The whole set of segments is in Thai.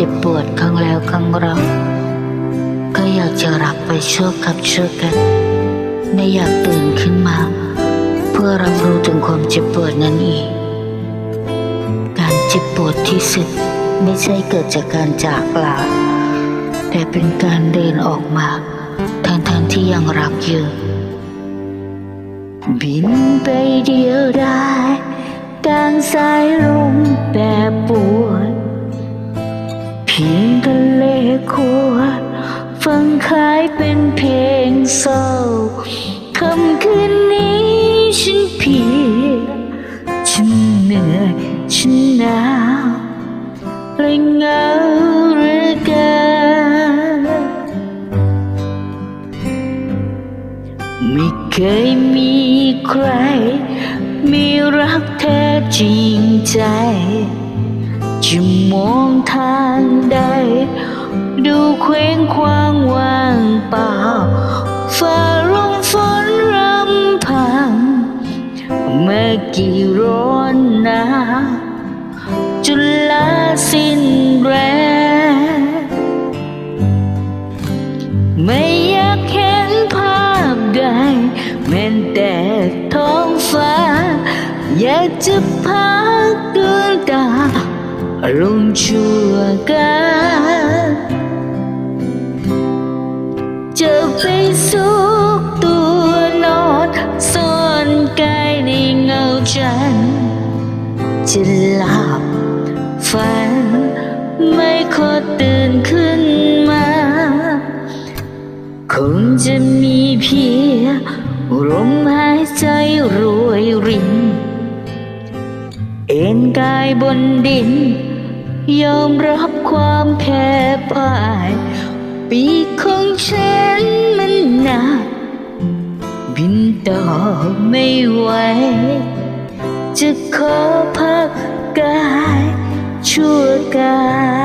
เจ็บปวดครั้งแล้วครั้งเล่าก็อยากจะรักไปชั่วกับชั่วกัน ไม่อยากตื่นขึ้นมา เพื่อรับรู้ถึงความเจ็บปวดนั้นอีก การเจ็บปวดที่สุดไม่ใช่เกิดจากการจากลา แต่เป็นการเดินออกมาทั้งๆที่ยังรักอยู่บินไปเดียวได้กลางสายลม คล้ายเป็นเพลงเศร้าคำคืนนี้ฉันเพียฉันเหนื่อยฉันหนาวและเหงาเหลือเกินไม่เคยมีใคร มีรักแท้จริงใจ จะมองทางใด ดูเคว้งคว้างว่างเปล่าฝ่าลมฝนรำพัง เมื่อกี่ร้อนหนาจนลาสิ้นแรงไม่อยากเห็นภาพใดแม้แต่ท้องฟ้า อยากจะพักดวงตาลงชั่วกัน จะหลับฝัน ไม่ขอตื่นขึ้นมา คงจะมีเพียงลมหายใจรวยริน เอ็นกายบนดิน ยอมรับความแพ้พ่ายปีกของฉันมันหนักบินต่อไม่ไหว จะขอพักกายชั่วการ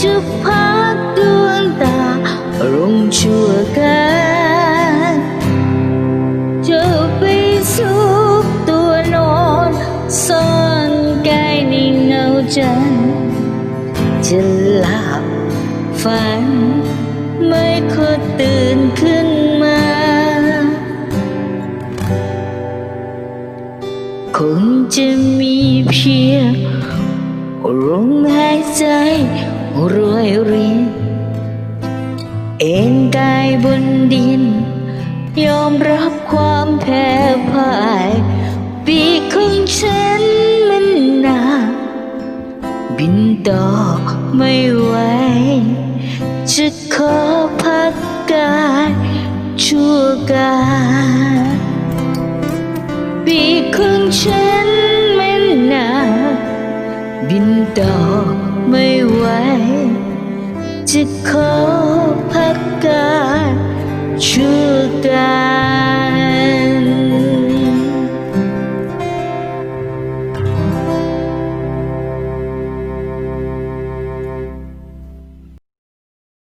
จะพักดวงตาลงชั่วกันจะไปสุกตัวนอนซ่อนกายในเงาจันจะหลับฝันไม่ค่อยตื่นขึ้น มหายใจรวยรินเอ็นกายบนดิน ยอมรับความแพ้พ่าย ปีกของฉันมันหนักบินต่อไม่ไหวจะขอพักกายชั่วการปีกของฉัน บินต่อไม่ไหว จะขอพักการชั่วกาย